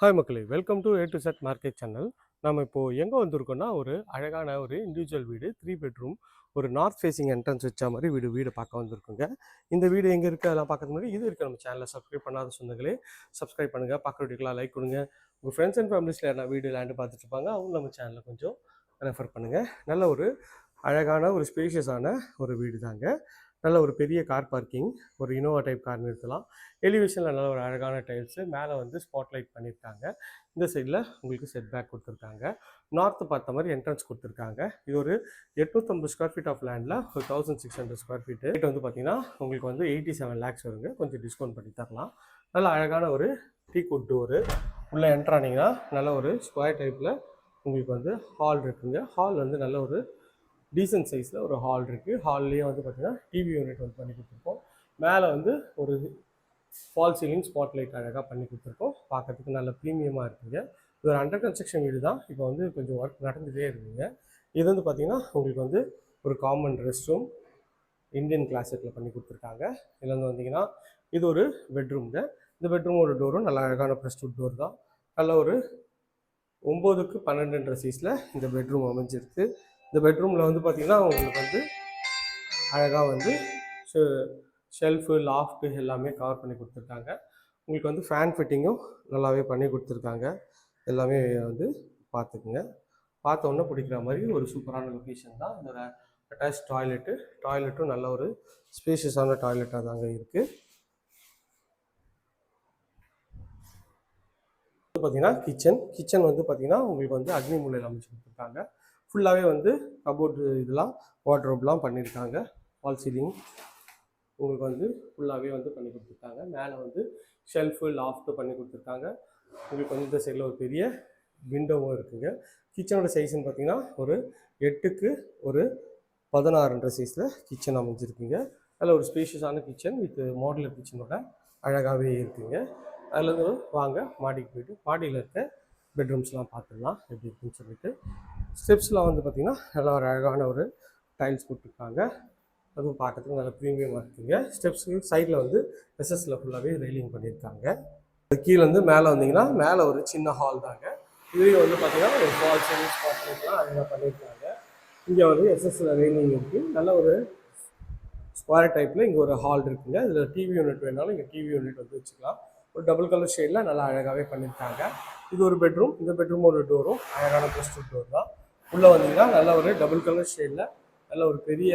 Hi மக்களே welcome to A to Z market channel நம்ம இப்போது எங்கே வந்திருக்கோம்னா ஒரு அழகான ஒரு இண்டிவிஜுவல் வீடு த்ரீ பெட்ரூம் ஒரு நார்த் ஃபேஸிங் என்ட்ரன்ஸ் வச்ச மாதிரி வீடு வீடு பார்க்க வந்திருக்குங்க. இந்த வீடு எங்கே இருக்குது அதெல்லாம் பார்க்கறது முன்னாடி இது இருக்குது நம்ம சேனலை சப்ஸ்கிரைப் பண்ணாத சொந்தங்களே சப்ஸ்கிரைப் பண்ணுங்கள் பார்க்குற வீட்டுக்கெலாம் லைக் கொடுங்க. உங்கள் ஃப்ரெண்ட்ஸ் அண்ட் ஃபேமிலிஸில் என்ன வீடு லேண்டு பார்த்துட்டு இருப்பாங்க அவங்க நம்ம சேனலை கொஞ்சம் ரெஃபர் பண்ணுங்கள் நல்ல ஒரு அழகான ஒரு ஸ்பேஷியஸான ஒரு வீடு தாங்க நல்ல ஒரு பெரிய கார் பார்க்கிங் ஒரு இனோவா டைப் கார் நிறுத்தலாம். எலிவேஷனில் நல்ல ஒரு அழகான டைல்ஸு மேலே வந்து ஸ்பாட்லைட் பண்ணியிருக்காங்க இந்த சைடில் உங்களுக்கு செட் பேக் கொடுத்துருக்காங்க. நார்த்து பார்த்த மாதிரி என்ட்ரன்ஸ் கொடுத்துருக்காங்க. இது ஒரு எட்நூற்றம்பது ஸ்கொயர் ஃபீட் ஆஃப் லேண்டில் ஒரு thousand six hundred square feet rate வந்து பார்த்திங்கன்னா உங்களுக்கு வந்து எயிட்டி செவன் லேக்ஸ் வருங்க. கொஞ்சம் டிஸ்கவுண்ட் பண்ணி தரலாம். நல்ல அழகான ஒரு டீ குட் டோரு உள்ளே என்ட்ரானிங்கன்னா நல்ல ஒரு ஸ்கொயர் டைப்பில் உங்களுக்கு வந்து ஹால் இருக்குங்க. ஹால் வந்து நல்ல ஒரு டீசன்ட் சைஸில் ஒரு ஹால் இருக்குது ஹால்லேயே வந்து பார்த்திங்கன்னா டிவி யூனிட் வந்து பண்ணி கொடுத்துருக்கோம். மேலே வந்து ஒரு ஃபால் சீலிங் ஸ்பாட் லைட் அழகாக பண்ணி கொடுத்துருக்கோம். பார்க்கறதுக்கு நல்ல ப்ரீமியமாக இருக்குங்க. இது ஒரு அண்டர் கன்ஸ்ட்ரக்ஷன் வீடு தான் இப்போ வந்து கொஞ்சம் ஒர்க் நடந்துகிட்டே இருக்குங்க. இது வந்து பார்த்திங்கன்னா உங்களுக்கு வந்து ஒரு காமன் ரெஸ்ட் ரூம் இந்தியன் கிளாசெட்டில் பண்ணி கொடுத்துருக்காங்க. இதில் வந்து வந்தீங்கன்னா இது ஒரு பெட்ரூம்ங்க இந்த பெட்ரூம் ஒரு டோரும் நல்ல அழகான ப்ரெஸ்டூட் டோர் தான். நல்ல ஒரு ஒம்போதுக்கு பன்னெண்டுன்ற சைஸில் இந்த பெட்ரூம் அமைஞ்சிருக்கு. இந்த பெட்ரூமில் வந்து பார்த்திங்கன்னா உங்களுக்கு வந்து அழகாக வந்து ஷெல்ஃபு லாஃப்ட்டு எல்லாமே கவர் பண்ணி கொடுத்துருக்காங்க. உங்களுக்கு வந்து ஃபேன் ஃபிட்டிங்கும் நல்லாவே பண்ணி கொடுத்துருக்காங்க. எல்லாமே வந்து பார்த்துக்குங்க பார்த்த உடனே பிடிக்கிற மாதிரி ஒரு சூப்பரான லொக்கேஷன் தான். இதோட அட்டாச் டாய்லெட்டு டாய்லெட்டும் நல்ல ஒரு ஸ்பேஷியஸான டாய்லெட்டாக தாங்க இருக்குது பார்த்தீங்கன்னா கிச்சன் கிச்சன் வந்து பார்த்தீங்கன்னா உங்களுக்கு வந்து அக்னி மூலையில் அமைச்சு கொடுத்துருக்காங்க. ஃபுல்லாகவே வந்து கபோர்டு இதெல்லாம் வாட்ரோப்லாம் பண்ணியிருக்காங்க. வால் சீலிங் உங்களுக்கு வந்து ஃபுல்லாகவே வந்து பண்ணி கொடுத்துருக்காங்க. மேலே வந்து ஷெல்ஃபு லாஃப்ட்டு பண்ணி கொடுத்துருக்காங்க. உங்களுக்கு வந்து இந்த சைடில் ஒரு பெரிய விண்டோவும் இருக்குங்க. கிச்சனோட சைஸ்ன்னு பார்த்தீங்கன்னா ஒரு எட்டுக்கு ஒரு பதினாறுன்ற சைஸில் கிச்சன் அமைஞ்சிருக்குங்க. அதில் ஒரு ஸ்பேஷியஸான கிச்சன் வித் மாடுலர் கிச்சனோட அழகாகவே இருக்குங்க. அதுலேருந்து வாங்க மாடிக்கு போயிட்டு மாடியில் இருக்க பெட்ரூம்ஸ்லாம் பார்த்துடலாம் எப்படி இருக்குன்னு சொல்லிட்டு. ஸ்டெப்ஸ்லாம் வந்து பார்த்திங்கன்னா நல்லா ஒரு அழகான ஒரு டைல்ஸ் போட்டிருக்காங்க. அதுவும் பார்க்கறதுக்கு நல்லா ப்ரீமியமாக இருக்குங்க. ஸ்டெப்ஸுக்கு சைடில் வந்து எஸ்எஸ்ல ஃபுல்லாகவே ரெயிலிங் பண்ணியிருக்காங்க. அது கீழே வந்து மேலே வந்தீங்கன்னா மேலே ஒரு சின்ன ஹால் தாங்க. இதுலேயும் வந்து பார்த்தீங்கன்னா ஒரு ஹால் சர்வீஸ் ஸ்பாட்லாம் அழகாக பண்ணியிருக்காங்க. இங்கே வந்து எஸ்எஸ்ல ரெயிலிங் இருக்குது நல்ல ஒரு ஸ்கொயர் டைப்பில் இங்கே ஒரு ஹால் இருக்குங்க. இதில் டிவி யூனிட் வேணாலும் இங்கே டிவி யூனிட் வந்து வச்சுக்கலாம். ஒரு டபுள் கலர் ஷேடில் நல்லா அழகாகவே பண்ணியிருக்காங்க. இது ஒரு பெட்ரூம் இந்த பெட்ரூம் ஒரு டோரும் அழகான ப்ளஸ் டோர் தான். உள்ளே வந்தீங்கன்னா நல்ல ஒரு டபுள் கலர் ஷேடில் நல்ல ஒரு பெரிய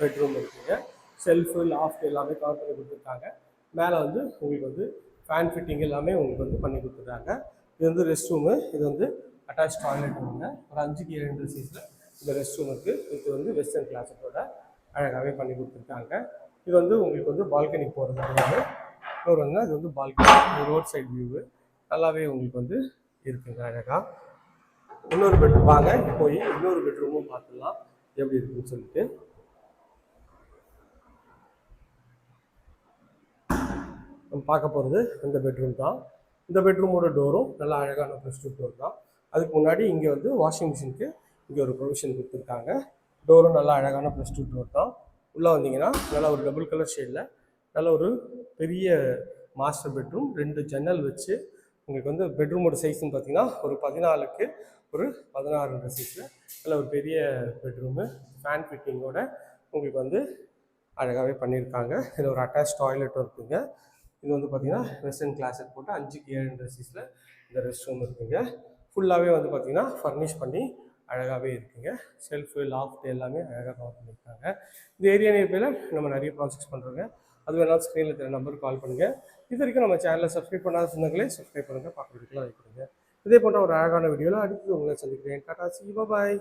பெட்ரூம் இருக்குங்க. செல்ஃபு லாஃப்ட் எல்லாமே கவர் பண்ணி கொடுத்துருக்காங்க. மேலே வந்து உங்களுக்கு வந்து ஃபேன் ஃபிட்டிங் எல்லாமே உங்களுக்கு வந்து பண்ணி கொடுத்துருக்காங்க. இது வந்து ரெஸ்ட் ரூமு இது வந்து அட்டாச் டாய்லெட் ரூமுங்க ஒரு அஞ்சுக்கு ஏழு சீஸில் இந்த ரெஸ்ட் ரூம் இருக்குது இது வந்து வெஸ்டர்ன் கிளாஸத்தோட அழகாகவே பண்ணி கொடுத்துருக்காங்க. இது வந்து உங்களுக்கு வந்து பால்கனி போகிறது இன்னொரு வந்து அது வந்து பால்கனி ரோட் சைட் வியூவு நல்லாவே உங்களுக்கு வந்து இருக்குங்க அழகாக இன்னொரு பெட்ரூம் வாங்க போய் இன்னொரு பெட்ரூமும் பார்த்துடலாம். எப்படி இருக்குன்னு சொல்லிட்டு. நம்ம பார்க்க போகிறது இந்த பெட்ரூம் தான். இந்த பெட்ரூமோட டோரும் நல்லா அழகான ப்ரெஸ்ட் டோர் தான். அதுக்கு முன்னாடி இங்கே வந்து வாஷிங் மிஷினுக்கு இங்கே ஒரு ப்ரொவிஷன் கொடுத்துருக்காங்க. டோரும் நல்லா அழகான ப்ளஸ் டூ டோர் தான். உள்ளே வந்தீங்கன்னா நல்லா ஒரு டபுள் கலர் ஷேடில் நல்ல ஒரு பெரிய மாஸ்டர் பெட்ரூம் ரெண்டு ஜன்னல் வச்சு உங்களுக்கு வந்து பெட்ரூமோட சைஸ்ன்னு பார்த்தீங்கன்னா ஒரு பதினாலுக்கு ஒரு பதினாறுன்ற சைஸில் நல்ல ஒரு பெரிய பெட்ரூமு ஃபேன் ஃபிட்டிங்கோட உங்களுக்கு வந்து அழகாகவே பண்ணியிருக்காங்க. இதில் ஒரு அட்டாச் டாய்லெட்டும் இருக்குங்க. இது வந்து பார்த்தீங்கன்னா வெஸ்டர்ன் கிளாஸட் போட்டு அஞ்சுக்கு ஏழுன்ற சைஸில் இந்த ரெஸ்ட் ரூம் இருக்குங்க. ஃபுல்லாகவே வந்து பார்த்தீங்கன்னா ஃபர்னிஷ் பண்ணி அழகாகவே இருக்குங்க. செல்ஃபு லாஃப்ட் எல்லாமே அழகாக கவர் பண்ணியிருக்காங்க. இந்த ஏரியா நியர்பையில் நம்ம நிறைய ப்ராஜெக்ட்ஸ் பண்ணுறோங்க அது வேணாலும் ஸ்க்ரீனில் தெரிய நம்பருக்கு கால் பண்ணுங்கள் இது வரைக்கும் நம்ம சேனலில் சப்ஸ்கிரைப் பண்ணாத சொந்தங்களே சப்ஸ்கிரைப் பண்ணுங்கள் பார்க்குறதுக்குலாம் வைக்கிறீங்க. இதே போன்ற ஒரு அழகான வீடியோவில் அடுத்து உங்களை சந்திக்கிறேன். டாடா சி பாய்